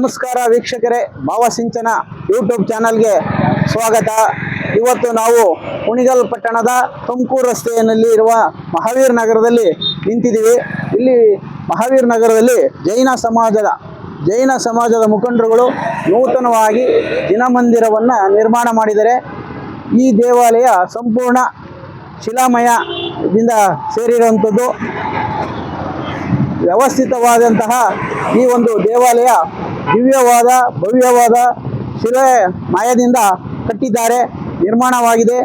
ನಮಸ್ಕಾರ ವೀಕ್ಷಕರೇ ಭಾವಸಿಂಚನ ಯೂಟ್ಯೂಬ್ ಚಾನಲ್ಗೆ ಸ್ವಾಗತ. ಇವತ್ತು ನಾವು ಕುಣಿಗಲ್ ಪಟ್ಟಣದ ತುಮಕೂರು ರಸ್ತೆಯಲ್ಲಿ ಇರುವ ಮಹಾವೀರ್ ನಗರದಲ್ಲಿ ನಿಂತಿದ್ದೀವಿ. ಇಲ್ಲಿ ಮಹಾವೀರ್ ನಗರದಲ್ಲಿ ಜೈನ ಸಮಾಜದ ಜೈನ ಸಮಾಜದ ಮುಖಂಡರುಗಳು ನೂತನವಾಗಿ ದಿನಮಂದಿರವನ್ನು ನಿರ್ಮಾಣ ಮಾಡಿದರೆ, ಈ ದೇವಾಲಯ ಸಂಪೂರ್ಣ ಶಿಲಾಮಯದಿಂದ ಸೇರಿರುವಂಥದ್ದು. ವ್ಯವಸ್ಥಿತವಾದಂತಹ ಈ ಒಂದು ದೇವಾಲಯ ದಿವ್ಯವಾದ, ಭವ್ಯವಾದ ಶಿಲೆ ಮಾಯದಿಂದ ಕಟ್ಟಿದ್ದಾರೆ, ನಿರ್ಮಾಣವಾಗಿದೆ.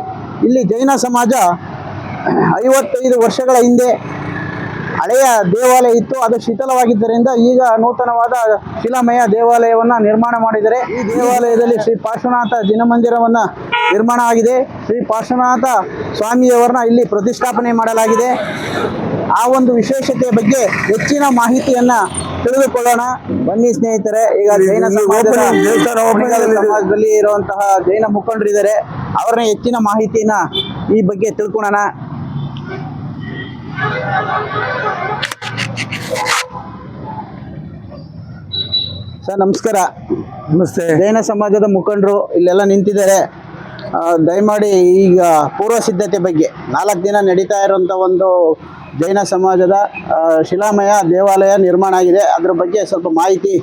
ಇಲ್ಲಿ ಜೈನ ಸಮಾಜ ಐವತ್ತೈದು ವರ್ಷಗಳ ಹಿಂದೆ ಹಳೆಯ ದೇವಾಲಯ ಇತ್ತು. ಅದು ಶಿಥಿಲವಾಗಿದ್ದರಿಂದ ಈಗ ನೂತನವಾದ ಶಿಲಾಮಯ ದೇವಾಲಯವನ್ನು ನಿರ್ಮಾಣ ಮಾಡಿದರೆ ಈ ದೇವಾಲಯದಲ್ಲಿ ಶ್ರೀ ಪಾರ್ಶ್ವನಾಥ ದಿನಮಂದಿರವನ್ನು ನಿರ್ಮಾಣ ಆಗಿದೆ ಶ್ರೀ ಪಾರ್ಶ್ವನಾಥ ಸ್ವಾಮಿಯವರನ್ನ ಇಲ್ಲಿ ಪ್ರತಿಷ್ಠಾಪನೆ ಮಾಡಲಾಗಿದೆ. ಆ ಒಂದು ವಿಶೇಷತೆ ಬಗ್ಗೆ ಹೆಚ್ಚಿನ ಮಾಹಿತಿಯನ್ನ ತಿಳಿದುಕೊಳ್ಳೋಣ. ಬನ್ನಿ ಸ್ನೇಹಿತರೆ ಈಗ ಜೈನ ಸಮಾಜದ. ಸಮಾಜದಲ್ಲಿ ಇರುವಂತಹ ಜೈನ ಮುಖಂಡರು ಅವರನ್ನ ಅವ್ರನ್ನ ಹೆಚ್ಚಿನ ಮಾಹಿತಿನ ಈ ಬಗ್ಗೆ ತಿಳ್ಕೊಳ್ಳೋಣ ಸರ್ ನಮಸ್ಕಾರ. ನಮಸ್ತೆ. ಜೈನ ಸಮಾಜದ ಮುಖಂಡರು ಇಲ್ಲೆಲ್ಲ ನಿಂತಿದ್ದಾರೆ. ದಯಮಾಡಿ ಈಗ ಪೂರ್ವ ಸಿದ್ಧತೆ ಬಗ್ಗೆ ನಾಲ್ಕು ದಿನ ನಡೀತಾ ಇರುವಂಥ ಒಂದು ಜೈನ ಸಮಾಜದ ಶಿಲಾಮಯ ದೇವಾಲಯ ನಿರ್ಮಾಣ ಆಗಿದೆ. ಅದರ ಬಗ್ಗೆ ಸ್ವಲ್ಪ ಮಾಹಿತಿ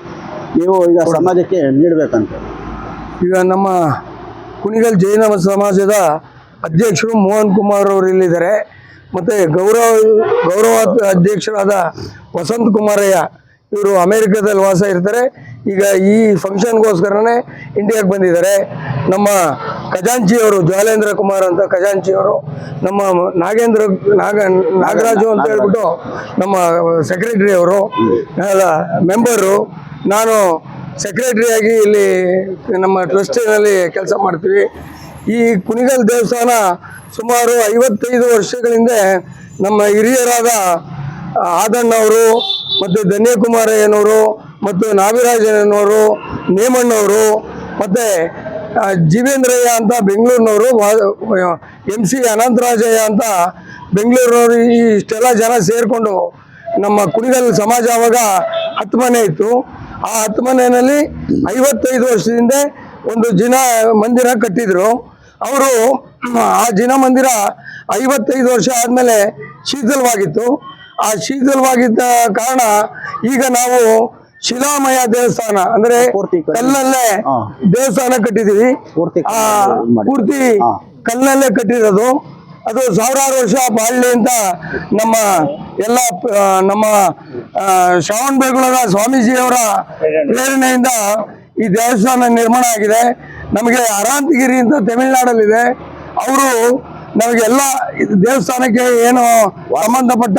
ನೀವು ಈಗ ಸಮಾಜಕ್ಕೆ ನೀಡಬೇಕಂತ. ಈಗ ನಮ್ಮ ಕುಣಿಗಲ್ ಜೈನ ಸಮಾಜದ ಅಧ್ಯಕ್ಷರು ಮೋಹನ್ ಕುಮಾರ್ ಅವರು ಇಲ್ಲಿದ್ದಾರೆ. ಮತ್ತು ಗೌರವ ಗೌರವ ಅಧ್ಯಕ್ಷರಾದ ವಸಂತ್ ಕುಮಾರಯ್ಯ ಇವರು ಅಮೇರಿಕಾದಲ್ಲಿ ವಾಸ ಇರ್ತಾರೆ. ಈಗ ಈ ಫಂಕ್ಷನ್ಗೋಸ್ಕರನೇ ಇಂಡಿಯಾಗೆ ಬಂದಿದ್ದಾರೆ. ನಮ್ಮ ಖಜಾಂಚಿಯವರು ಜ್ವಾಲೇಂದ್ರ ಕುಮಾರ್ ಅಂತ ಖಜಾಂಚಿಯವರು ನಮ್ಮ ನಾಗೇಂದ್ರ, ನಾಗ, ನಾಗರಾಜು ಅಂತ ಹೇಳ್ಬಿಟ್ಟು ನಮ್ಮ ಸೆಕ್ರೆಟರಿ ಅವರು ಮೆಂಬರು ನಾನು ಸೆಕ್ರೆಟರಿಯಾಗಿ ಇಲ್ಲಿ ನಮ್ಮ ಟ್ರಸ್ಟಿನಲ್ಲಿ ಕೆಲಸ ಮಾಡ್ತೀವಿ. ಈ ಕುಣಿಗಲ್ ದೇವಸ್ಥಾನ ಸುಮಾರು ಐವತ್ತೈದು ವರ್ಷಗಳಿಂದ ನಮ್ಮ ಹಿರಿಯರಾದ ಆದಣ್ಣವರು, ಮತ್ತು ಧನ್ಯಕುಮಾರಯ್ಯನವರು, ಮತ್ತು ನಾಗರಾಜನವರು, ನೇಮಣ್ಣವರು, ಮತ್ತು ಜೀವೇಂದ್ರಯ್ಯ ಅಂತ ಬೆಂಗಳೂರಿನವರು ಎಂ ಸಿ ಅನಂತರಾಜಯ್ಯ ಅಂತ ಬೆಂಗಳೂರಿನವರು ಈ ಇಷ್ಟೆಲ್ಲ ಜನ ಸೇರಿಕೊಂಡು ನಮ್ಮ ಕುಣಿಗಲ್ ಸಮಾಜ ಅವಾಗ ಹತ್ತು ಮನೆ ಇತ್ತು. ಆ ಹತ್ತು ಮನೆಯಲ್ಲಿ ಐವತ್ತೈದು ವರ್ಷದಿಂದ ಒಂದು ಜಿನ ಮಂದಿರ ಕಟ್ಟಿದ್ರು. ಅವರು, ಆ ಜಿನ ಮಂದಿರ ಐವತ್ತೈದು ವರ್ಷ ಆದಮೇಲೆ ಶೀತಲವಾಗಿತ್ತು. ಆ ಶೀತಲವಾಗಿದ್ದ ಕಾರಣ ಈಗ ನಾವು ಶಿಲಾಮಯ ದೇವಸ್ಥಾನ ಅಂದ್ರೆ ಕಲ್ಲಲ್ಲೇ ದೇವಸ್ಥಾನ ಕಟ್ಟಿದೀವಿ ಪೂರ್ತಿ ಆ ಕಲ್ಲಲ್ಲಿ ಪೂರ್ತಿ ಕಲ್ಲಲ್ಲೇ ಕಟ್ಟಿರೋದು. ಅದು ಸಾವಿರಾರು ವರ್ಷ ಬಾಳ್ಲಿ ಅಂತ ನಮ್ಮ ಎಲ್ಲ ನಮ್ಮ ಶ್ರವಣ ಬೆಳಗೊಳದ ಸ್ವಾಮೀಜಿಯವರ ಪ್ರೇರಣೆಯಿಂದ ಈ ದೇವಸ್ಥಾನ ನಿರ್ಮಾಣ ಆಗಿದೆ. ನಮಗೆ ಅರಾಂತಗಿರಿ ಅಂತ ತಮಿಳ್ನಾಡಲ್ಲಿದೆ. ಅವರು ನಮಗೆಲ್ಲ ದೇವಸ್ಥಾನಕ್ಕೆ ಏನು ಸಂಬಂಧಪಟ್ಟ.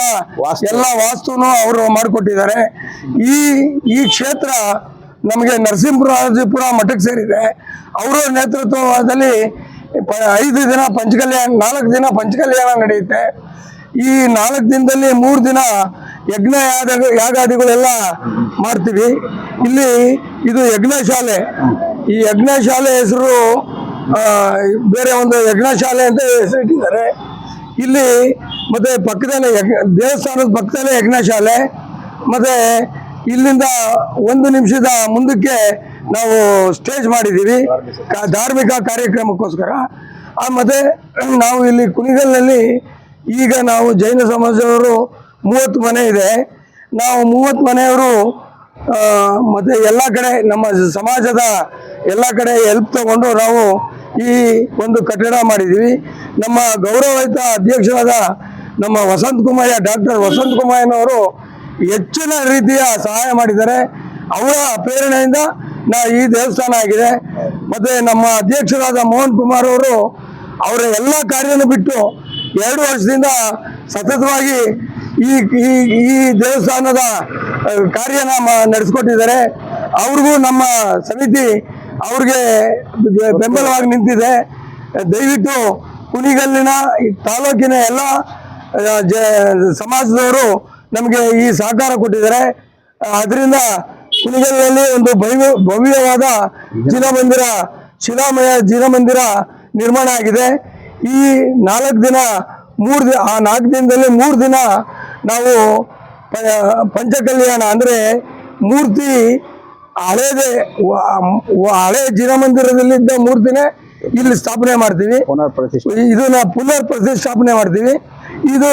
ಎಲ್ಲ ವಾಸ್ತುನು ಅವರು ಮಾಡಿಕೊಟ್ಟಿದ್ದಾರೆ. ಈ ಈ ಕ್ಷೇತ್ರ ನಮಗೆ ನರಸಿಂಹರಾಜಪುರ ಮಠಕ್ಕೆ ಸೇರಿದೆ. ಅವರ ನೇತೃತ್ವದಲ್ಲಿ ಐದು ದಿನ ಪಂಚಕಲ್ಯಾಣ ನಾಲ್ಕು ದಿನ ಪಂಚಕಲ್ಯಾಣ ನಡೆಯುತ್ತೆ. ಈ ನಾಲ್ಕು ದಿನದಲ್ಲಿ ಮೂರು ದಿನ ಯಜ್ಞ ಯಾದ ಯಾಗಾದಿಗಳೆಲ್ಲ ಮಾಡ್ತೀವಿ. ಇಲ್ಲಿ ಇದು ಯಜ್ಞಶಾಲೆ. ಈ ಯಜ್ಞಶಾಲೆ ಹೆಸರು ಆ, ಬೇರೆ ಒಂದು ಯಜ್ಞಶಾಲೆ ಅಂತ ಹೆಸರಿಟ್ಟಿದ್ದಾರೆ. ಇಲ್ಲಿ ಮತ್ತೆ ಪಕ್ಕದಲ್ಲೇ ಯಜ್ಞ, ದೇವಸ್ಥಾನದ ಪಕ್ಕದಲ್ಲೇ ಯಜ್ಞಶಾಲೆ ಮತ್ತೆ ಇಲ್ಲಿಂದ ಒಂದು ನಿಮಿಷದ ಮುಂದಕ್ಕೆ ನಾವು ಸ್ಟೇಜ್ ಮಾಡಿದ್ದೀವಿ. ಧಾರ್ಮಿಕ ಕಾರ್ಯಕ್ರಮಕ್ಕೋಸ್ಕರ. ಮತ್ತೆ ನಾವು ಇಲ್ಲಿ ಕುಣಿಗಲ್ನಲ್ಲಿ ಈಗ ನಾವು ಜೈನ ಸಮಾಜದವರು ಮೂವತ್ತು ಮನೆ ಇದೆ. ನಾವು ಮೂವತ್ತು ಮನೆಯವರು ಮತ್ತೆ ಎಲ್ಲ ಕಡೆ ನಮ್ಮ ಸಮಾಜದ ಎಲ್ಲ ಕಡೆ ಹೆಲ್ಪ್ ತಗೊಂಡು ನಾವು ಈ ಒಂದು ಕಟ್ಟಡ ಮಾಡಿದ್ದೀವಿ. ನಮ್ಮ ಗೌರವಯುತ ಅಧ್ಯಕ್ಷರಾದ ನಮ್ಮ ವಸಂತ್ ಕುಮಾರ್ಯ ಡಾಕ್ಟರ್ ವಸಂತ್ ಕುಮಾರ್ಯನವರು ಹೆಚ್ಚಿನ ರೀತಿಯ ಸಹಾಯ ಮಾಡಿದ್ದಾರೆ. ಅವರ ಪ್ರೇರಣೆಯಿಂದ ನಾ ಈ ದೇವಸ್ಥಾನ ಆಗಿದೆ. ಮತ್ತೆ ನಮ್ಮ ಅಧ್ಯಕ್ಷರಾದ ಮೋಹನ್ ಕುಮಾರ್ ಅವರು ಅವರ ಎಲ್ಲ ಕಾರ್ಯನೂ ಬಿಟ್ಟು ಎರಡು ವರ್ಷದಿಂದ ಸತತವಾಗಿ ಈ ಈ ದೇವಸ್ಥಾನದ ಕಾರ್ಯನ ನಡೆಸ್ಕೊಟ್ಟಿದ್ದಾರೆ. ಅವ್ರಿಗೂ ನಮ್ಮ ಸಮಿತಿ ಅವ್ರಿಗೆ ಬೆಂಬಲವಾಗಿ ನಿಂತಿದೆ. ದಯವಿಟ್ಟು ಕುಣಿಗಲ್ಲಿನ ತಾಲೂಕಿನ ಎಲ್ಲ ಸಮಾಜದವರು ನಮಗೆ ಈ ಸಹಕಾರ ಕೊಟ್ಟಿದ್ದಾರೆ. ಅದರಿಂದ ಕುಣಿಗಲ್ಲಿನಲ್ಲಿ ಒಂದು ಭವ್ಯ, ಭವ್ಯವಾದ ಜಿನಮಂದಿರ, ಶಿಲಾಮಯ ಜಿನಮಂದಿರ ನಿರ್ಮಾಣ ಆಗಿದೆ. ಈ ನಾಲ್ಕು ದಿನ, ಮೂರು ದಿನ ಆ ನಾಲ್ಕು ದಿನದಲ್ಲಿ ಮೂರು ದಿನ ನಾವು ಪಂಚಕಲ್ಯಾಣ ಅಂದರೆ ಮೂರ್ತಿ ಹಳೇದೇ ಹಳೆ ಜಿನಮಂದಿರದಲ್ಲಿದ್ದ ಮೂರ್ತಿನೇ ಇಲ್ಲಿ ಸ್ಥಾಪನೆ ಮಾಡ್ತೀವಿ. ಇದನ್ನ ಪುನರ್ ಪ್ರತಿಷ್ಠಾಪನೆ ಮಾಡ್ತೀವಿ. ಇದು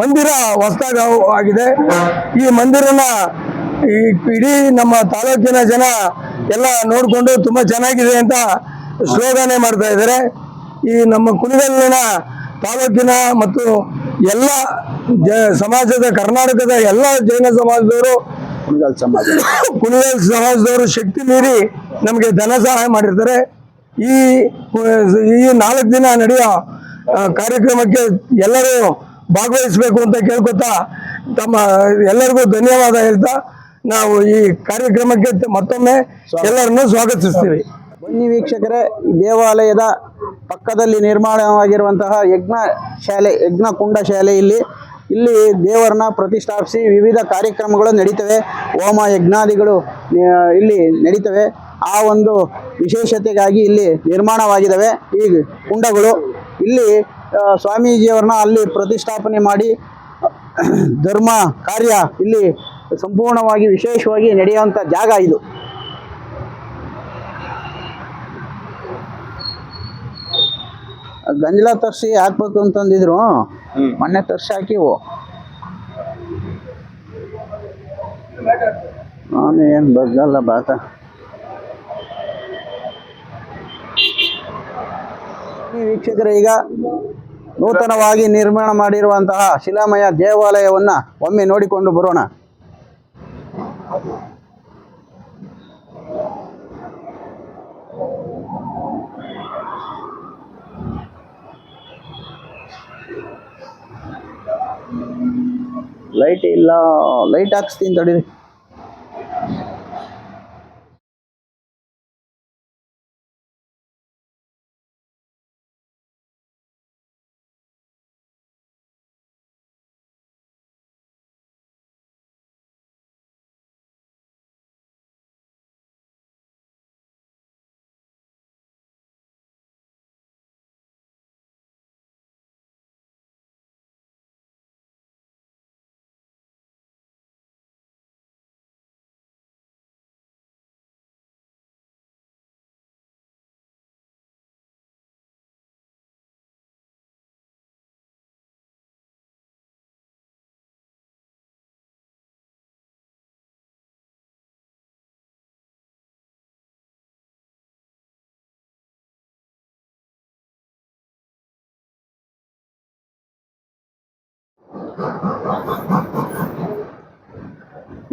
ಮಂದಿರ ಹೊಸದಾಗ ಆಗಿದೆ. ಈ ಮಂದಿರನ ಈ ಇಡೀ ನಮ್ಮ ತಾಲೂಕಿನ ಜನ ಎಲ್ಲ ನೋಡಿಕೊಂಡು ತುಂಬ ಚೆನ್ನಾಗಿದೆ ಅಂತ ಶ್ಲೋಗಾನೆ ಮಾಡ್ತಾ ಇದ್ದಾರೆ. ಈ ನಮ್ಮ ಕುಲಗಲ್ಲಿನ ತಾಲೂಕಿನ ಮತ್ತು ಎಲ್ಲ ಸಮಾಜದ ಕರ್ನಾಟಕದ ಎಲ್ಲ ಜೈನ ಸಮಾಜದವರು ಕುಣಿಗಲ್ ಸಮಾಜ. ಕುಣಿಗಲ್ ಸಮಾಜದವರು ಶಕ್ತಿ ಮೀರಿ ನಮಗೆ ಧನ ಸಹಾಯ ಮಾಡಿರ್ತಾರೆ. ಈ ಈ ನಾಲ್ಕು ದಿನ ನಡೆಯೋ ಕಾರ್ಯಕ್ರಮಕ್ಕೆ ಎಲ್ಲರೂ ಭಾಗವಹಿಸಬೇಕು ಅಂತ ಕೇಳ್ಕೊತಾ ತಮ್ಮ ಎಲ್ಲರಿಗೂ ಧನ್ಯವಾದ ಹೇಳ್ತಾ ನಾವು ಈ ಕಾರ್ಯಕ್ರಮಕ್ಕೆ ಮತ್ತೊಮ್ಮೆ ಎಲ್ಲರನ್ನು ಸ್ವಾಗತಿಸ್ತೀವಿ. ಬನ್ನಿ ವೀಕ್ಷಕರೇ ದೇವಾಲಯದ ಪಕ್ಕದಲ್ಲಿ ನಿರ್ಮಾಣವಾಗಿರುವಂತಹ ಯಜ್ಞ ಶಾಲೆ, ಯಜ್ಞ ಕುಂಡ ಶಾಲೆ ಇಲ್ಲಿ. ಇಲ್ಲಿ ದೇವರನ್ನ ಪ್ರತಿಷ್ಠಾಪಿಸಿ ವಿವಿಧ ಕಾರ್ಯಕ್ರಮಗಳು ನಡೀತವೆ. ಹೋಮ ಯಜ್ಞಾದಿಗಳು ಇಲ್ಲಿ ನಡೀತವೆ. ಆ ಒಂದು ವಿಶೇಷತೆಗಾಗಿ ಇಲ್ಲಿ ನಿರ್ಮಾಣವಾಗಿದ್ದಾವೆ ಈ ಕುಂಡಗಳು. ಇಲ್ಲಿ ಸ್ವಾಮೀಜಿಯವ್ರನ್ನ ಅಲ್ಲಿ ಪ್ರತಿಷ್ಠಾಪನೆ ಮಾಡಿ, ಧರ್ಮ ಕಾರ್ಯ ಇಲ್ಲಿ ಸಂಪೂರ್ಣವಾಗಿ ವಿಶೇಷವಾಗಿ ನಡೆಯುವಂಥ ಜಾಗ ಇದು. ಗಂಜಲ ತರ್ಸಿ ಹಾಕ್ಬೇಕು ಅಂತಂದಿದ್ರು ಮೊನ್ನೆ ತರ್ಸಿ ಹಾಕಿವು. ನಾನು ಏನು ಬಗ್ಗಲ್ಲ ಬಾತ. ವೀಕ್ಷಕರೇ ಈಗ ನೂತನವಾಗಿ ನಿರ್ಮಾಣ ಮಾಡಿರುವಂತಹ ಶಿಲಾಮಯ ದೇವಾಲಯವನ್ನ ಒಮ್ಮೆ ನೋಡಿಕೊಂಡು ಬರೋಣ. ಲೈಟ್ ಇಲ್ಲ ಲೈಟ್ ಹಾಕ್ಸ್ತೀನಿ ತಡೀರಿ.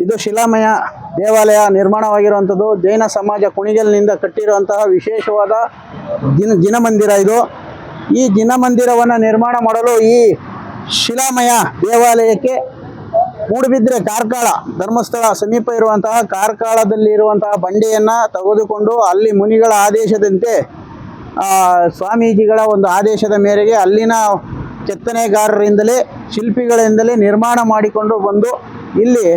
ಇದು ಶಿಲಾಮಯ ದೇವಾಲಯ ನಿರ್ಮಾಣವಾಗಿರುವಂಥದ್ದು. ಜೈನ ಸಮಾಜ ಕುಣಿಗಲ್ನಿಂದ ಕಟ್ಟಿರುವಂತಹ ವಿಶೇಷವಾದ ದಿನ ದಿನಮಂದಿರ ಇದು. ಈ ದಿನಮಂದಿರವನ್ನು ನಿರ್ಮಾಣ ಮಾಡಲು ಈ ಶಿಲಾಮಯ ದೇವಾಲಯಕ್ಕೆ ಮೂಡುಬಿದ್ರೆ ಕಾರ್ಕಳ, ಧರ್ಮಸ್ಥಳ ಸಮೀಪ ಇರುವಂತಹ ಕಾರ್ಕಳದಲ್ಲಿ ಇರುವಂತಹ ಬಂಡೆಯನ್ನು ತೆಗೆದುಕೊಂಡು ಅಲ್ಲಿ ಮುನಿಗಳ ಆದೇಶದಂತೆ ಸ್ವಾಮೀಜಿಗಳ ಒಂದು ಆದೇಶದ ಮೇರೆಗೆ ಅಲ್ಲಿನ ಕೆತ್ತನೆಗಾರರಿಂದಲೇ, ಶಿಲ್ಪಿಗಳಿಂದಲೇ ನಿರ್ಮಾಣ ಮಾಡಿಕೊಂಡು ಬಂದು ಇಲ್ಲಿ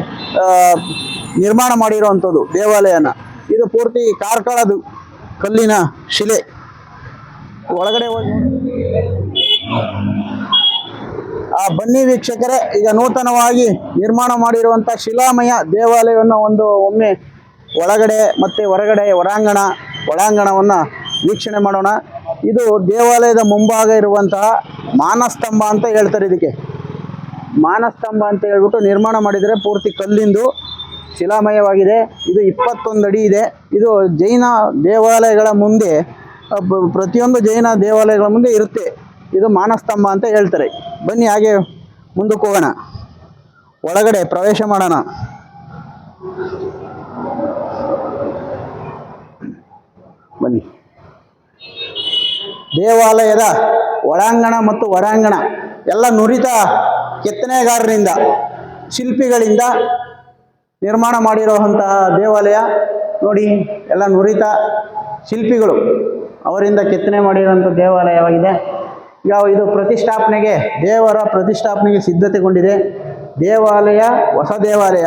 ನಿರ್ಮಾಣ ಮಾಡಿರುವಂಥದ್ದು ದೇವಾಲಯನ. ಇದು ಪೂರ್ತಿ ಕಾರ್ಕಳದು ಕಲ್ಲಿನ ಶಿಲೆ. ಒಳಗಡೆ ಹೋಗಿ ಆ ಬನ್ನಿ ವೀಕ್ಷಕರೇ, ಈಗ ನೂತನವಾಗಿ ನಿರ್ಮಾಣ ಮಾಡಿರುವಂಥ ಶಿಲಾಮಯ ದೇವಾಲಯವನ್ನು ಒಂದು ಒಮ್ಮೆ ಒಳಗಡೆ ಮತ್ತು ಹೊರಗಡೆ, ಹೊರಾಂಗಣ, ಒಳಾಂಗಣವನ್ನು ವೀಕ್ಷಣೆ ಮಾಡೋಣ. ಇದು ದೇವಾಲಯದ ಮುಂಭಾಗ ಇರುವಂತಹ ಮಾನಸ್ತಂಭ ಅಂತ ಹೇಳ್ತಾರೆ ಇದಕ್ಕೆ. ಮಾನಸ್ತಂಭ ಅಂತ ಹೇಳ್ಬಿಟ್ಟು ನಿರ್ಮಾಣ ಮಾಡಿದರೆ ಪೂರ್ತಿ ಕಲ್ಲಿಂದು ಶಿಲಾಮಯವಾಗಿದೆ. ಇದು ಇಪ್ಪತ್ತೊಂದು ಅಡಿ ಇದೆ. ಇದು ಜೈನ ದೇವಾಲಯಗಳ ಮುಂದೆ ಪ್ರತಿಯೊಂದು ಜೈನ ದೇವಾಲಯಗಳ ಮುಂದೆ ಇರುತ್ತೆ. ಇದು ಮಾನಸ್ತಂಭ ಅಂತ ಹೇಳ್ತಾರೆ. ಬನ್ನಿ ಹಾಗೆ ಮುಂದಕ್ಕೆ ಹೋಗೋಣ. ಒಳಗಡೆ ಪ್ರವೇಶ ಮಾಡೋಣ. ಬನ್ನಿ. ದೇವಾಲಯದ ಒಳಾಂಗಣ ಮತ್ತು ಹೊರಾಂಗಣ ಎಲ್ಲ ನುರಿತ ಕೆತ್ತನೆಗಾರರಿಂದ, ಶಿಲ್ಪಿಗಳಿಂದ ನಿರ್ಮಾಣ ಮಾಡಿರುವಂತಹ ದೇವಾಲಯ. ನೋಡಿ, ಎಲ್ಲ ನುರಿತ ಶಿಲ್ಪಿಗಳು ಅವರಿಂದ ಕೆತ್ತನೆ ಮಾಡಿರುವಂಥ ದೇವಾಲಯವಾಗಿದೆ. ಈಗ ಇದು ಪ್ರತಿಷ್ಠಾಪನೆಗೆ, ದೇವರ ಪ್ರತಿಷ್ಠಾಪನೆಗೆ ಸಿದ್ಧತೆಗೊಂಡಿದೆ. ದೇವಾಲಯ, ಹೊಸ ದೇವಾಲಯ.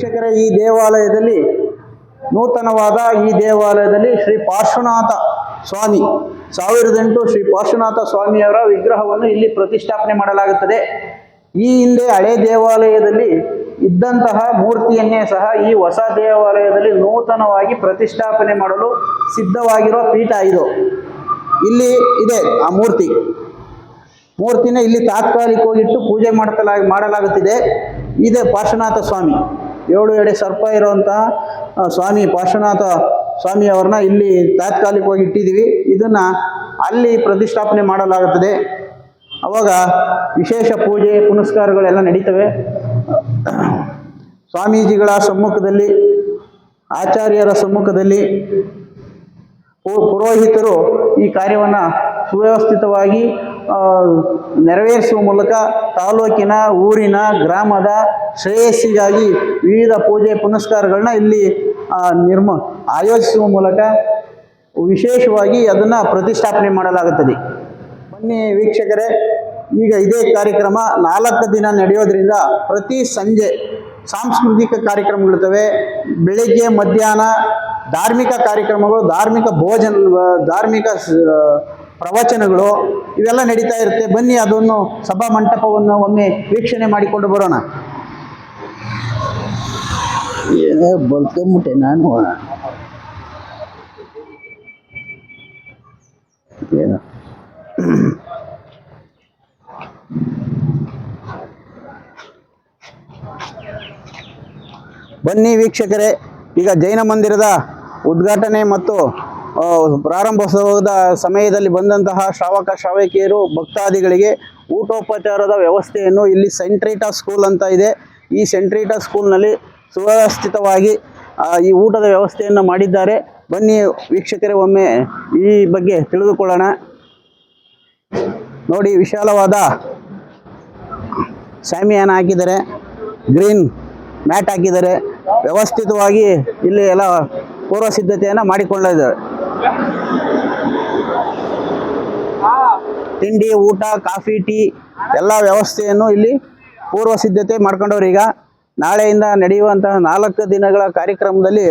ವೀಕ್ಷಕರ, ಈ ದೇವಾಲಯದಲ್ಲಿ ನೂತನವಾದ ಈ ದೇವಾಲಯದಲ್ಲಿ ಶ್ರೀ ಪಾರ್ಶ್ವನಾಥ ಸ್ವಾಮಿ ಸಾವಿರದ ಎಂಟು ಶ್ರೀ ಪಾರ್ಶ್ವನಾಥ ಸ್ವಾಮಿಯವರ ವಿಗ್ರಹವನ್ನು ಇಲ್ಲಿ ಪ್ರತಿಷ್ಠಾಪನೆ ಮಾಡಲಾಗುತ್ತದೆ. ಈ ಹಿಂದೆ ಹಳೆ ದೇವಾಲಯದಲ್ಲಿ ಇದ್ದಂತಹ ಮೂರ್ತಿಯನ್ನೇ ಸಹ ಈ ಹೊಸ ದೇವಾಲಯದಲ್ಲಿ ನೂತನವಾಗಿ ಪ್ರತಿಷ್ಠಾಪನೆ ಮಾಡಲು ಸಿದ್ಧವಾಗಿರುವ ಪೀಠ ಇದು. ಇಲ್ಲಿ ಇದೆ ಆ ಮೂರ್ತಿ. ಮೂರ್ತಿನ ಇಲ್ಲಿ ತಾತ್ಕಾಲಿಕವಾಗಿಟ್ಟು ಪೂಜೆ ಮಾಡುತ್ತಲಾಗಿ ಮಾಡಲಾಗುತ್ತಿದೆ. ಇದೆ ಪಾರ್ಶ್ವನಾಥ ಸ್ವಾಮಿ. ಏಳು ಎಡೆ ಸರ್ಪ ಇರುವಂತಹ ಸ್ವಾಮಿ ಪಾರ್ಶ್ವನಾಥ ಸ್ವಾಮಿ ಅವ್ರನ್ನ ಇಲ್ಲಿ ತಾತ್ಕಾಲಿಕವಾಗಿ ಇಟ್ಟಿದ್ದೀವಿ. ಇದನ್ನು ಅಲ್ಲಿ ಪ್ರತಿಷ್ಠಾಪನೆ ಮಾಡಲಾಗುತ್ತದೆ. ಅವಾಗ ವಿಶೇಷ ಪೂಜೆ, ಪುನಸ್ಕಾರಗಳೆಲ್ಲ ನಡೀತವೆ. ಸ್ವಾಮೀಜಿಗಳ ಸಮ್ಮುಖದಲ್ಲಿ, ಆಚಾರ್ಯರ ಸಮ್ಮುಖದಲ್ಲಿ ಪುರೋಹಿತರು ಈ ಕಾರ್ಯವನ್ನು ಸುವ್ಯವಸ್ಥಿತವಾಗಿ ನೆರವೇರಿಸುವ ಮೂಲಕ ತಾಲೂಕಿನ, ಊರಿನ, ಗ್ರಾಮದ ಶ್ರೇಯಸ್ಸಿಗಾಗಿ ವಿವಿಧ ಪೂಜೆ ಪುನಸ್ಕಾರಗಳನ್ನ ಇಲ್ಲಿ ನಿರ್ಮ, ಆಯೋಜಿಸುವ ಮೂಲಕ ವಿಶೇಷವಾಗಿ ಅದನ್ನು ಪ್ರತಿಷ್ಠಾಪನೆ ಮಾಡಲಾಗುತ್ತದೆ. ಬನ್ನಿ ವೀಕ್ಷಕರೇ, ಈಗ ಇದೇ ಕಾರ್ಯಕ್ರಮ ನಾಲ್ಕು ದಿನ ನಡೆಯೋದ್ರಿಂದ ಪ್ರತಿ ಸಂಜೆ ಸಾಂಸ್ಕೃತಿಕ ಕಾರ್ಯಕ್ರಮಗಳಿರ್ತವೆ. ಬೆಳಿಗ್ಗೆ ಮಧ್ಯಾಹ್ನ ಧಾರ್ಮಿಕ ಕಾರ್ಯಕ್ರಮಗಳು, ಧಾರ್ಮಿಕ ಭೋಜನ, ಧಾರ್ಮಿಕ ಪ್ರವಚನಗಳು ಇವೆಲ್ಲ ನಡೀತಾ ಇರುತ್ತೆ. ಬನ್ನಿ ಅದನ್ನು ಸಭಾ ಮಂಟಪವನ್ನು ಒಮ್ಮೆ ವೀಕ್ಷಣೆ ಮಾಡಿಕೊಂಡು ಬರೋಣ. ಬಲ್ಕೊಂಬಿಟ್ಟೆ ನಾನು? ಬನ್ನಿ ವೀಕ್ಷಕರೇ ಈಗ ಜೈನ ಮಂದಿರದ ಉದ್ಘಾಟನೆ ಮತ್ತು ಪ್ರಾರಂಭೋತ್ಸವದ ಸಮಯದಲ್ಲಿ ಬಂದಂತಹ ಶ್ರಾವಕ ಶ್ರಾವಕಿಯರು, ಭಕ್ತಾದಿಗಳಿಗೆ ಊಟೋಪಚಾರದ ವ್ಯವಸ್ಥೆಯನ್ನು ಇಲ್ಲಿ ಸೆಂಟ್ರೀಟಾ ಸ್ಕೂಲ್ ಅಂತ ಇದೆ. ಈ ಸೆಂಟ್ರೀಟಾ ಸ್ಕೂಲ್ನಲ್ಲಿ ಸುವ್ಯವಸ್ಥಿತವಾಗಿ ಈ ಊಟದ ವ್ಯವಸ್ಥೆಯನ್ನು ಮಾಡಿದ್ದಾರೆ. ಬನ್ನಿ ವೀಕ್ಷಕರೇ, ಒಮ್ಮೆ ಈ ಬಗ್ಗೆ ತಿಳಿದುಕೊಳ್ಳೋಣ. ನೋಡಿ, ವಿಶಾಲವಾದ ಸ್ಯಾಮಿಯಾನ ಹಾಕಿದ್ದಾರೆ. ಗ್ರೀನ್ ಮ್ಯಾಟ್ ಹಾಕಿದ್ದಾರೆ. ವ್ಯವಸ್ಥಿತವಾಗಿ ಇಲ್ಲಿ ಎಲ್ಲ ಪೂರ್ವ ಸಿದ್ಧತೆಯನ್ನು ಮಾಡಿಕೊಂಡಿದ್ದಾರೆ ತಿಂಡಿ, ಊಟ, ಕಾಫಿ, ಟೀ, ಎಲ್ಲ ವ್ಯವಸ್ಥೆಯನ್ನು ಇಲ್ಲಿ ಪೂರ್ವ ಸಿದ್ಧತೆ ಮಾಡ್ಕೊಂಡವ್ರು ಈಗ. ನಾಳೆಯಿಂದ ನಡೆಯುವಂತಹ ನಾಲ್ಕು ದಿನಗಳ ಕಾರ್ಯಕ್ರಮದಲ್ಲಿ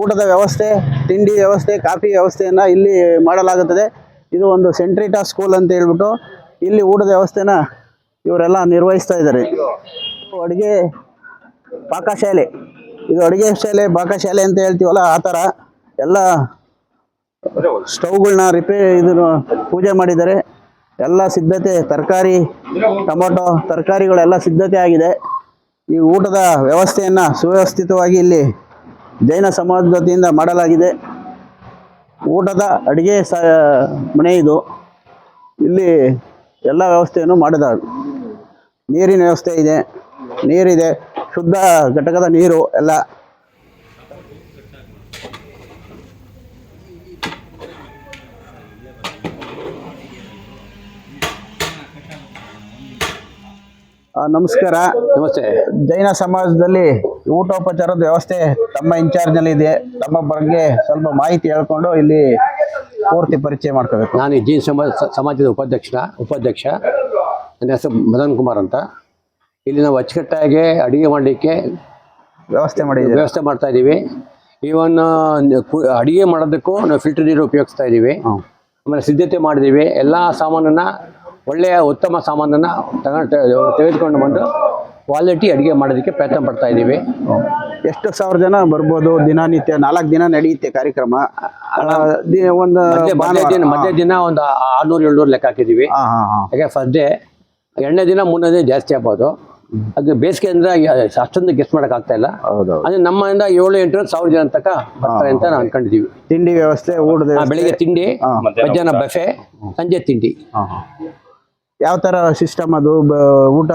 ಊಟದ ವ್ಯವಸ್ಥೆ, ತಿಂಡಿ ವ್ಯವಸ್ಥೆ, ಕಾಫಿ ವ್ಯವಸ್ಥೆಯನ್ನು ಇಲ್ಲಿ ಮಾಡಲಾಗುತ್ತದೆ. ಇದು ಒಂದು ಸೆಂಟ್ರಿಟಾ ಸ್ಕೂಲ್ ಅಂತ ಹೇಳ್ಬಿಟ್ಟು ಇಲ್ಲಿ ಊಟದ ವ್ಯವಸ್ಥೆನ ಇವರೆಲ್ಲ ನಿರ್ವಹಿಸ್ತಾ ಇದ್ದಾರೆ. ಅಡುಗೆ ಪಾಕಶಾಲೆ. ಇದು ಅಡುಗೆ ಶಾಲೆ, ಪಾಕಶಾಲೆ ಅಂತ ಹೇಳ್ತೀವಲ್ಲ, ಆ ಥರ ಎಲ್ಲ ಸ್ಟವ್ಗಳನ್ನ ರಿಪೇರಿ ಇದನ್ನು ಪೂಜೆ ಮಾಡಿದ್ದಾರೆ. ಎಲ್ಲ ಸಿದ್ಧತೆ, ತರಕಾರಿ, ಟೊಮೊಟೊ, ತರಕಾರಿಗಳೆಲ್ಲ ಸಿದ್ಧತೆ ಆಗಿದೆ. ಈ ಊಟದ ವ್ಯವಸ್ಥೆಯನ್ನು ಸುವ್ಯವಸ್ಥಿತವಾಗಿ ಇಲ್ಲಿ ಜೈನ ಸಮಾಜದಿಂದ ಮಾಡಲಾಗಿದೆ. ಊಟದ ಅಡುಗೆ ಸ, ಮನೆ ಇದು. ಇಲ್ಲಿ ಎಲ್ಲ ವ್ಯವಸ್ಥೆಯನ್ನು ಮಾಡಿದ, ನೀರಿನ ವ್ಯವಸ್ಥೆ ಇದೆ. ನೀರಿದೆ, ಶುದ್ಧ ಘಟಕದ ನೀರು ಎಲ್ಲ ಆ, ನಮಸ್ಕಾರ. ನಮಸ್ತೆ. ಜೈನ ಸಮಾಜದಲ್ಲಿ ಊಟೋಪಚಾರದ ವ್ಯವಸ್ಥೆ ತಮ್ಮ ಇನ್ಚಾರ್ಜ್ನಲ್ಲಿ ಇದೆ. ತಮ್ಮ ಬಗ್ಗೆ ಸ್ವಲ್ಪ ಮಾಹಿತಿ ಹೇಳ್ಕೊಂಡು ಇಲ್ಲಿ ಪೂರ್ತಿ ಪರಿಚಯ ಮಾಡ್ಕೋಬೇಕು. ನಾನು ಈ ಜೈನ್ ಸಮಾಜ ಸಮಾಜದ ಉಪಾಧ್ಯಕ್ಷ ಉಪಾಧ್ಯಕ್ಷ. ನನ್ನ ಹೆಸರು ಮದನ್ ಕುಮಾರ್ ಅಂತ. ಇಲ್ಲಿ ನಾವು ಅಚ್ಚುಕಟ್ಟಾಗಿ ಅಡುಗೆ ಮಾಡಲಿಕ್ಕೆ ವ್ಯವಸ್ಥೆ ಮಾಡಿ ವ್ಯವಸ್ಥೆ ಮಾಡ್ತಾ ಇದ್ದೀವಿ. ಈವನ್ ಅಡುಗೆ ಮಾಡೋದಕ್ಕೂ ನಾವು ಫಿಲ್ಟರ್ ನೀರು ಉಪಯೋಗಿಸ್ತಾ ಇದ್ದೀವಿ. ಆಮೇಲೆ ಸಿದ್ಧತೆ ಮಾಡಿದ್ದೀವಿ. ಎಲ್ಲ ಸಾಮಾನನ್ನ ಒಳ್ಳೆಯ ಉತ್ತಮ ಸಾಮಾನನ್ನು ತಗೊಂಡು ತೆಗೆದುಕೊಂಡು ಬಂದು ಕ್ವಾಲಿಟಿ ಅಡುಗೆ ಮಾಡೋದಕ್ಕೆ ಪ್ರಯತ್ನ ಪಡ್ತಾ ಇದ್ದೀವಿ. ಎಷ್ಟು ಸಾವಿರ ಜನ ಬರ್ಬೋದು? ದಿನನಿತ್ಯ ನಾಲ್ಕು ದಿನ ನಡೆಯುತ್ತೆ ಕಾರ್ಯಕ್ರಮ. ಒಂದು ಮಧ್ಯ ಮಧ್ಯ ದಿನ ಮಧ್ಯ ದಿನ ಒಂದು ಆರ್ನೂರು ಏಳ್ನೂರು ಲೆಕ್ಕ ಹಾಕಿದ್ದೀವಿ. ಯಾಕೆ ಫಸ್ಟ್ ಡೇ ಎರಡನೇ ದಿನ ಮೂರನೇ ದಿನ ಜಾಸ್ತಿ ಆಗ್ಬೋದು. ಅದು ಬೇಸಿಗೆ ಅಂದ್ರೆ ಅಷ್ಟೊಂದು ಗೆಸ್ಟ್ ಮಾಡಕ್ ಆಗ್ತಾ ಇಲ್ಲ. ಅಂದ್ರೆ ನಮ್ಮಿಂದ ಏಳು ಎಂಟು ಸಾವಿರ ಜನ ತನಕ ಬರ್ತಾರೆ ಅಂತ ನಾವು ಅನ್ಕೊಂಡಿದೀವಿ ತಿಂಡಿ ವ್ಯವಸ್ಥೆ ಊಟದ ಬೆಳಿಗ್ಗೆ ತಿಂಡಿ ಮಧ್ಯಾಹ್ನ ಬಫೆ ಸಂಜೆ ತಿಂಡಿ. ಯಾವ ತರ ಸಿಸ್ಟಮ್ ಅದು? ಊಟ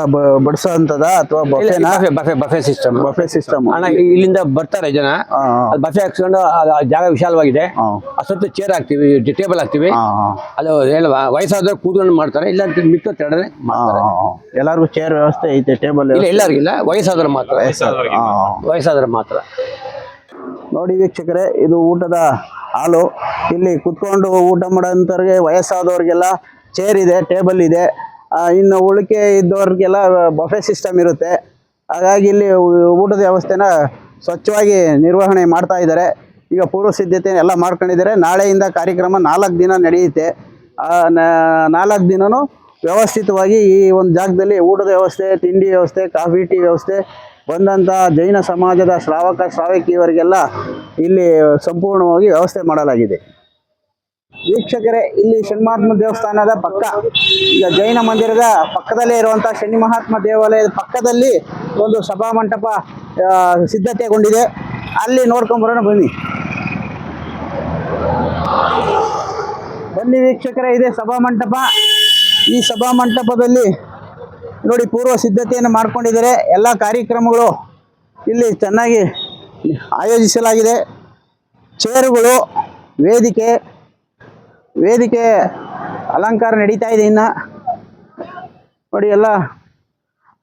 ಬಡಿಸೋ ಅಂತದ ಅಥವಾ buffet buffet system buffet system ಅಣ್ಣ ಇಲ್ಲಿಂದ ಬರ್ತಾರೆ ಜನ. ಬಫೆ ಹಾಕ್ಸ್ಕೊಂಡು ಜಾಗ ವಿಶಾಲವಾಗಿದೆ. ಅಷ್ಟೊತ್ತು ಚೇರ್ ಹಾಕ್ತಿವಿ ಟೇಬಲ್ ಹಾಕ್ತಿವಿ. ಅದು ಹೇಳುವ ವಯಸ್ಸಾದ್ರೆ ಕೂತ್ಕೊಂಡು ಮಾಡ್ತಾರೆ ಇಲ್ಲ ಅಂತ ಮಿಕ್ಕ ತೆರಡನೆ ಮಾಡ್ತಾರೆ. ಎಲ್ಲಾರ್ಗು ಚೇರ್ ವ್ಯವಸ್ಥೆ ಐತೆ ಟೇಬಲ್ ಇಲ್ಲ ಎಲ್ಲರಿಗಿಲ್ಲ ವಯಸ್ಸಾದ್ರೆ ಮಾತ್ರ. ವಯಸ್ಸಾದ್ರೆ ಮಾತ್ರ. ನೋಡಿ ವೀಕ್ಷಕರೇ ಇದು ಊಟದ ಹಾಲು. ಇಲ್ಲಿ ಕುತ್ಕೊಂಡು ಊಟ ಮಾಡೋಂಥವ್ರಿಗೆ ವಯಸ್ಸಾದವ್ರಿಗೆಲ್ಲ ಚೇರ್ ಇದೆ ಟೇಬಲ್ ಇದೆ. ಇನ್ನು ಉಳಿಕೆ ಇದ್ದವ್ರಿಗೆಲ್ಲ ಬಫೆ ಸಿಸ್ಟಮ್ ಇರುತ್ತೆ. ಹಾಗಾಗಿ ಇಲ್ಲಿ ಊಟದ ವ್ಯವಸ್ಥೆನ ಸ್ವಚ್ಛವಾಗಿ ನಿರ್ವಹಣೆ ಮಾಡ್ತಾ ಇದ್ದಾರೆ. ಈಗ ಪೂರ್ವ ಸಿದ್ಧತೆ ಎಲ್ಲ ಮಾಡ್ಕೊಂಡಿದ್ದಾರೆ. ನಾಳೆಯಿಂದ ಕಾರ್ಯಕ್ರಮ ನಾಲ್ಕು ದಿನ ನಡೆಯುತ್ತೆ. ನಾಲ್ಕು ದಿನವೂ ವ್ಯವಸ್ಥಿತವಾಗಿ ಈ ಒಂದು ಜಾಗದಲ್ಲಿ ಊಟದ ವ್ಯವಸ್ಥೆ, ತಿಂಡಿ ವ್ಯವಸ್ಥೆ, ಕಾಫಿ, ಟೀ ವ್ಯವಸ್ಥೆ ಬಂದಂಥ ಜೈನ ಸಮಾಜದ ಶ್ರಾವಕ, ಶ್ರಾವಕಿಯವರಿಗೆಲ್ಲ ಇಲ್ಲಿ ಸಂಪೂರ್ಣವಾಗಿ ವ್ಯವಸ್ಥೆ ಮಾಡಲಾಗಿದೆ. ವೀಕ್ಷಕರೇ, ಇಲ್ಲಿ ಶನಿಮಹಾತ್ಮ ದೇವಸ್ಥಾನದ ಪಕ್ಕ, ಈಗ ಜೈನ ಮಂದಿರದ ಪಕ್ಕದಲ್ಲೇ ಇರುವಂಥ ಶನಿ ಮಹಾತ್ಮ ದೇವಾಲಯದ ಪಕ್ಕದಲ್ಲಿ ಒಂದು ಸಭಾ ಮಂಟಪ ಸಿದ್ಧತೆಗೊಂಡಿದೆ. ಅಲ್ಲಿ ನೋಡ್ಕೊಂಬರೋಣ ಬನ್ನಿ. ಬನ್ನಿ ವೀಕ್ಷಕರೇ, ಇದೆ ಸಭಾ ಮಂಟಪ. ಈ ಸಭಾ ಮಂಟಪದಲ್ಲಿ ನೋಡಿ ಪೂರ್ವ ಸಿದ್ಧತೆಯನ್ನು ಮಾಡ್ಕೊಂಡಿದ್ದಾರೆ. ಎಲ್ಲ ಕಾರ್ಯಕ್ರಮಗಳು ಇಲ್ಲಿ ಚೆನ್ನಾಗಿ ಆಯೋಜಿಸಲಾಗಿದೆ. ಚೇರುಗಳು, ವೇದಿಕೆ ವೇದಿಕೆ ಅಲಂಕಾರ ನಡೀತಾ ಇದೆ ಇನ್ನು. ನೋಡಿ ಎಲ್ಲ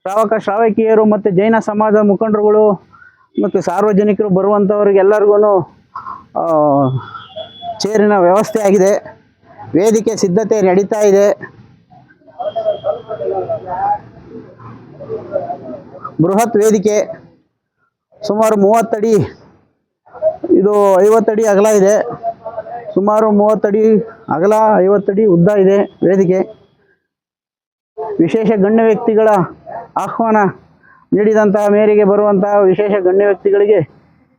ಶ್ರಾವಕ ಶ್ರಾವಕಿಯರು ಮತ್ತು ಜೈನ ಸಮಾಜದ ಮುಖಂಡರುಗಳು ಮತ್ತು ಸಾರ್ವಜನಿಕರು ಬರುವಂಥವ್ರಿಗೆಲ್ಲರಿಗೂ ಚೇರಿನ ವ್ಯವಸ್ಥೆ ಆಗಿದೆ. ವೇದಿಕೆ ಸಿದ್ಧತೆ ನಡೀತಾ ಇದೆ. ಬೃಹತ್ ವೇದಿಕೆ, ಸುಮಾರು ಮೂವತ್ತಡಿ, ಇದು ಐವತ್ತಡಿ ಅಗಲ ಇದೆ. ಸುಮಾರು ಮೂವತ್ತಡಿ ಅಗಲ ಐವತ್ತಡಿ ಉದ್ದ ಇದೆ ವೇದಿಕೆ. ವಿಶೇಷ ಗಣ್ಯ ವ್ಯಕ್ತಿಗಳ ಆಹ್ವಾನ ನೀಡಿದಂತಹ ಮೇರೆಗೆ ಬರುವಂತಹ ವಿಶೇಷ ಗಣ್ಯ ವ್ಯಕ್ತಿಗಳಿಗೆ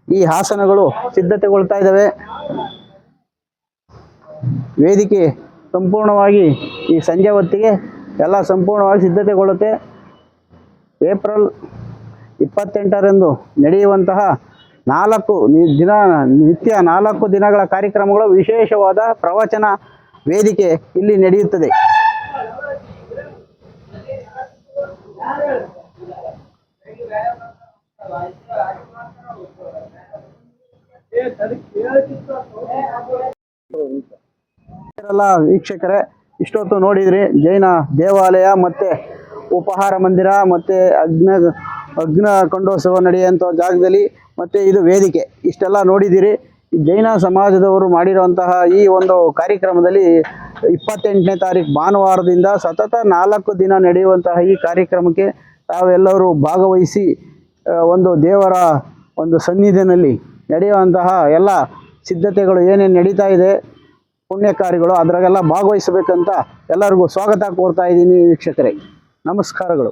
ಈ ಹಾಸನಗಳು ಸಿದ್ಧತೆಗೊಳ್ತಾ ಇದ್ದಾವೆ. ವೇದಿಕೆ ಸಂಪೂರ್ಣವಾಗಿ ಈ ಸಂಜೆ ಹೊತ್ತಿಗೆ ಎಲ್ಲ ಸಂಪೂರ್ಣವಾಗಿ ಸಿದ್ಧತೆಗೊಳ್ಳುತ್ತೆ. ಏಪ್ರಿಲ್ ಇಪ್ಪತ್ತೆಂಟರಂದು ನಡೆಯುವಂತಹ ನಾಲ್ಕು ದಿನ, ನಿತ್ಯ ನಾಲ್ಕು ದಿನಗಳ ಕಾರ್ಯಕ್ರಮಗಳು ವಿಶೇಷವಾದ ಪ್ರವಚನ ವೇದಿಕೆ ಇಲ್ಲಿ ನಡೆಯುತ್ತದೆ. ವೀಕ್ಷಕರೇ, ಇಷ್ಟೊತ್ತು ನೋಡಿದ್ರಿ ಜೈನ ದೇವಾಲಯ ಮತ್ತೆ ಉಪಹಾರ ಮಂದಿರ ಮತ್ತೆ ಅಗ್ನ ಅಗ್ನ ಕೊಂಡೋತ್ಸವ ನಡೆಯುವಂಥ ಜಾಗದಲ್ಲಿ ಮತ್ತು ಇದು ವೇದಿಕೆ. ಇಷ್ಟೆಲ್ಲ ನೋಡಿದ್ದೀರಿ ಜೈನ ಸಮಾಜದವರು ಮಾಡಿರುವಂತಹ ಈ ಒಂದು ಕಾರ್ಯಕ್ರಮದಲ್ಲಿ ಇಪ್ಪತ್ತೆಂಟನೇ ತಾರೀಕು ಭಾನುವಾರದಿಂದ ಸತತ ನಾಲ್ಕು ದಿನ ನಡೆಯುವಂತಹ ಈ ಕಾರ್ಯಕ್ರಮಕ್ಕೆ ತಾವೆಲ್ಲರೂ ಭಾಗವಹಿಸಿ ಒಂದು ದೇವರ ಒಂದು ಸನ್ನಿಧಿನಲ್ಲಿ ನಡೆಯುವಂತಹ ಎಲ್ಲ ಸಿದ್ಧತೆಗಳು ಏನೇನು ನಡೀತಾ ಇದೆ ಪುಣ್ಯ ಕಾರ್ಯಗಳು ಅದರಾಗೆಲ್ಲ ಭಾಗವಹಿಸಬೇಕಂತ ಎಲ್ಲರಿಗೂ ಸ್ವಾಗತ ಕೋರ್ತಾ ಇದ್ದೀನಿ ವೀಕ್ಷಕರೇ. ನಮಸ್ಕಾರಗಳು.